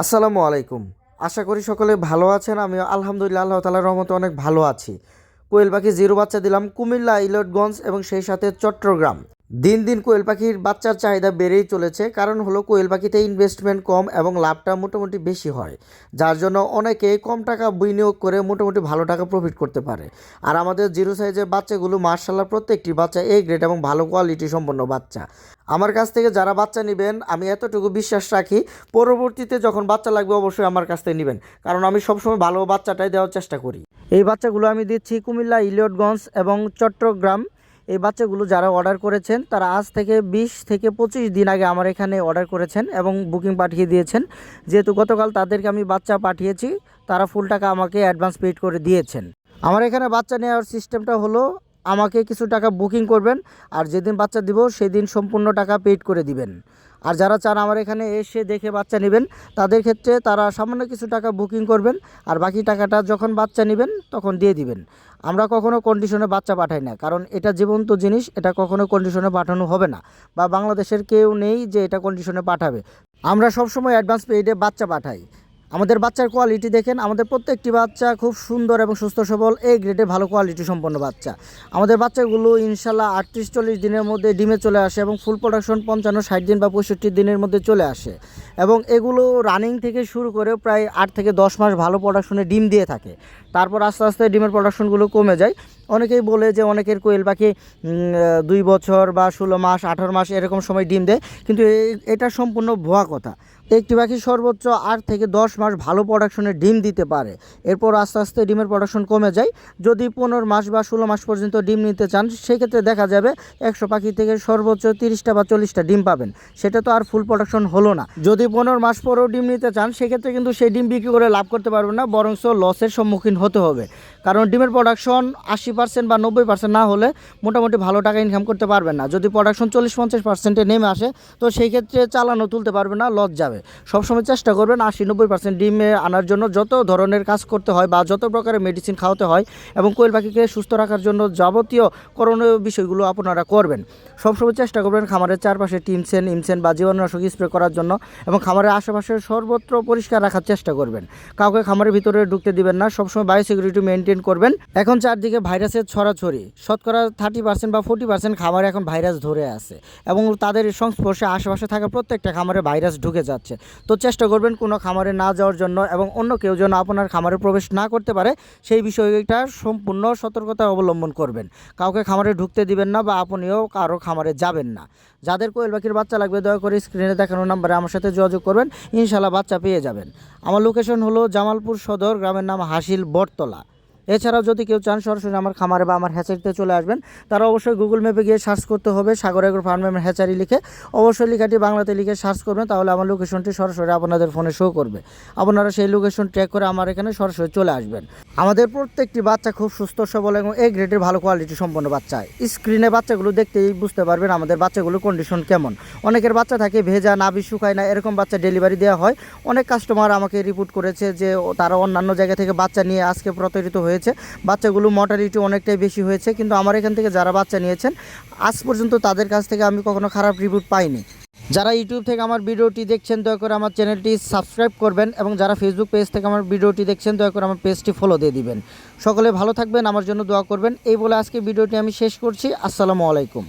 আসসালামু আলাইকুম। আশা করি সকলে ভালো আছেন। আমি আলহামদুলিল্লাহ, আল্লাহ তালার রহমতে অনেক ভালো আছি। কোয়েল পাখি জিরো বাচ্চা দিলাম কুমিল্লা, ইলটগঞ্জ এবং সেই সাথে চট্টগ্রাম। দিন দিন কোয়েল পাখির বাচ্চার চাহিদা বেড়েই চলেছে। কারণ হলো কোয়েল পাখিতে ইনভেস্টমেন্ট কম এবং লাভটা মোটামুটি বেশি হয়। যার জন্য অনেকে কম টাকা বিনিয়োগ করে মোটামুটি ভালো টাকা প্রফিট করতে পারে। আর আমাদের জিরো সাইজের বাচ্চাগুলো মার্শাল্লাহ প্রত্যেকটি বাচ্চা এই গ্রেড এবং ভালো কোয়ালিটি সম্পন্ন বাচ্চা। আমার কাছ থেকে যারা বাচ্চা নেবেন, আমি এতটুকু বিশ্বাস রাখি, পরবর্তীতে যখন বাচ্চা লাগবে অবশ্যই আমার কাছ থেকে নেবেন। কারণ আমি সবসময় ভালো বাচ্চাটাই দেওয়ার চেষ্টা করি। এই বাচ্চাগুলো আমি দিচ্ছি কুমিল্লা, ইলিয়টগঞ্জ এবং চট্টগ্রাম। এই বাচ্চাগুলো যারা অর্ডার করেছেন, তারা আজ থেকে বিশ থেকে পঁচিশ দিন আগে আমার এখানে অর্ডার করেছেন এবং বুকিং পাঠিয়ে দিয়েছেন। যেহেতু গতকাল তাদেরকে আমি বাচ্চা পাঠিয়েছি, তারা ফুল টাকা আমাকে অ্যাডভান্স পেড করে দিয়েছেন। আমার এখানে বাচ্চা নেওয়ার সিস্টেমটা হলো আমাকে কিছু টাকা বুকিং করবেন আর যেদিন বাচ্চা দিব সেদিন সম্পূর্ণ টাকা পেড করে দিবেন। আর যারা চান আমার এখানে এসে দেখে বাচ্চা নেবেন, তাদের ক্ষেত্রে তারা সামান্য কিছু টাকা বুকিং করবেন আর বাকি টাকাটা যখন বাচ্চা নেবেন তখন দিয়ে দিবেন। আমরা কখনো কন্ডিশনে বাচ্চা পাঠাই না, কারণ এটা জীবন্ত জিনিস, এটা কখনো কন্ডিশনে পাঠানো হবে না। বা বাংলাদেশের কেউ নেই যে এটা কন্ডিশনে পাঠাবে। আমরা সবসময় অ্যাডভান্স পেইডে বাচ্চা পাঠাই। আমাদের বাচ্চার কোয়ালিটি দেখেন, আমাদের প্রত্যেকটি বাচ্চা খুব সুন্দর এবং সুস্থ সবল এই গ্রেডে ভালো কোয়ালিটি সম্পন্ন বাচ্চা। আমাদের বাচ্চাগুলো ইনশাল্লাহ আটত্রিশ চল্লিশ দিনের মধ্যে ডিমে চলে আসে এবং ফুল প্রোডাকশন পঞ্চান্ন, ষাট দিন বা পঁয়ষট্টি দিনের মধ্যে চলে আসে। এবং এগুলো রানিং থেকে শুরু করে প্রায় আট থেকে দশ মাস ভালো প্রোডাকশনে ডিম দিয়ে থাকে। তারপর আস্তে আস্তে ডিমের প্রোডাকশনগুলো কমে যায়। অনেকেই বলে যে অনেকের কোয়েল পাখি দুই বছর বা ষোলো মাস, আঠারো মাস এরকম সময় ডিম দেয়। কিন্তু এটা সম্পূর্ণ ভুয়া কথা। একটি পাখি সর্বোচ্চ আট থেকে দশ মাস ভালো প্রোডাকশনে ডিম দিতে পারে। এরপর আস্তে আস্তে ডিমের প্রোডাকশন কমে যায়। যদি পনেরো মাস বা ষোলো মাস পর্যন্ত ডিম নিতে চান, সেক্ষেত্রে দেখা যাবে একশো পাখি থেকে সর্বোচ্চ তিরিশটা বা চল্লিশটা ডিম পাবেন। সেটা তো আর ফুল প্রোডাকশন হলো না। যদি পনেরো মাস পরেও ডিম নিতে চান, সেক্ষেত্রে কিন্তু সেই ডিম বিক্রি করে লাভ করতে পারবেন না, বরঞ্চ লসের সম্মুখীন হতে হবে। কারণ ডিমের প্রোডাকশন আশি পার্সেন্ট বা নব্বই পার্সেন্ট না হলে মোটামুটি ভালো টাকা ইনকাম করতে পারবেন না। যদি প্রোডাকশন চল্লিশ পঞ্চাশ পার্সেন্টে নেমে আসে, তো সেই ক্ষেত্রে চালানো তুলতে পারবে না লস যাবে। সবসময় চেষ্টা করবেন আশি নব্বই পার্সেন্ট ডিমে আনার জন্য যত ধরনের কাজ করতে হয় বা যত প্রকারের মেডিসিন খাওয়াতে হয় এবং কোয়েল পাখিকে সুস্থ রাখার জন্য যাবতীয় করণীয় বিষয়গুলো আপনারা করবেন। সবসময় চেষ্টা করবেন খামারের চারপাশে টিমসেন ইমসেন বা জীবাণুনাশক স্প্রে করার জন্য এবং খামারের আশেপাশে সর্বত্র পরিষ্কার রাখার চেষ্টা করবেন। কাউকে খামারের ভিতরে ঢুকতে দিবেন না, সবসময় বায়োসিকিউরিটি মেনটেন করবেন। এখন চারদিকে ভাইরাসের ছড়াছড়ি, শতকরা থার্টি পার্সেন্ট বা ফোর্টি পার্সেন্ট খামারে এখন ভাইরাস ধরে আছে এবং তাদের সংস্পর্শে আশেপাশে থাকা প্রত্যেকটা খামারে ভাইরাস ঢুকে যাচ্ছে। তো চেষ্টা করবেন কোনো খামারে না যাওয়ার জন্য এবং অন্য কেউ যেন আপনার খামারে প্রবেশ না করতে পারে, সেই বিষয়টা সম্পূর্ণ সতর্কতা অবলম্বন করবেন। কাউকে খামারে ঢুকতে দিবেন না বা আপনিও কারও খামারে যাবেন না। যাদের কোয়েল পাখির বাচ্চা লাগবে, দয়া করে স্ক্রিনে দেখানো নাম্বারে আমার সাথে যোগাযোগ করবেন ইনশাল্লাহ বাচ্চা পেয়ে যাবেন। আমার লোকেশন হলো জামালপুর সদর, গ্রামের নাম হাসিল বটতলা। এছাড়াও যদি কেউ চান সরাসরি আমার খামারে বা আমার হ্যাচারিতে চলে আসবেন, তারা অবশ্যই গুগল ম্যাপে গিয়ে সার্চ করতে হবে সাগর এগ্রো ফার্মের হ্যাচারি লিখে। অবশ্যই লেখাটি বাংলাতে লিখে সার্চ করবেন, তাহলে আমার লোকেশনটি সরাসরি আপনাদের ফোনে শো করবে। আপনারা সেই লোকেশন ট্র্যাক করে আমার এখানে সরাসরি চলে আসবেন। আমাদের প্রত্যেকটি বাচ্চা খুব সুস্থ, সবল এবং এ গ্রেডের ভালো কোয়ালিটি সম্পন্ন বাচ্চা। স্ক্রিনে বাচ্চাগুলো দেখতেই বুঝতে পারবেন আমাদের বাচ্চাগুলোর কন্ডিশন কেমন। অনেকের বাচ্চা থাকে ভেজা, নাভি, শুকায় না, এরকম বাচ্চা ডেলিভারি দেওয়া হয়। অনেক কাস্টমার আমাকে রিপোর্ট করেছে যে তারা অন্যান্য জায়গা থেকে বাচ্চা নিয়ে আজকে প্রতারিত হয়েছে। বাচ্চাগুলো মর্টালিটি অনেকটাই বেশি হয়েছে। কিন্তু আমার এখান থেকে যারা বাচ্চা নিয়েছেন, আজ পর্যন্ত তাদের কাছ থেকে আমি কখনো খারাপ রিপোর্ট পাইনি। যারা ইউটিউব থেকে আমার ভিডিওটি দেখছেন, দয়া করে আমার চ্যানেলটি সাবস্ক্রাইব করবেন এবং যারা ফেসবুক পেজ থেকে আমার ভিডিওটি দেখছেন, দয়া করে আমার পেজটি ফলো দিয়ে দিবেন। সকলে ভালো থাকবেন, আমার জন্য দোয়া করবেন। এই বলে আজকে ভিডিওটি আমি শেষ করছি। আসসালামু আলাইকুম।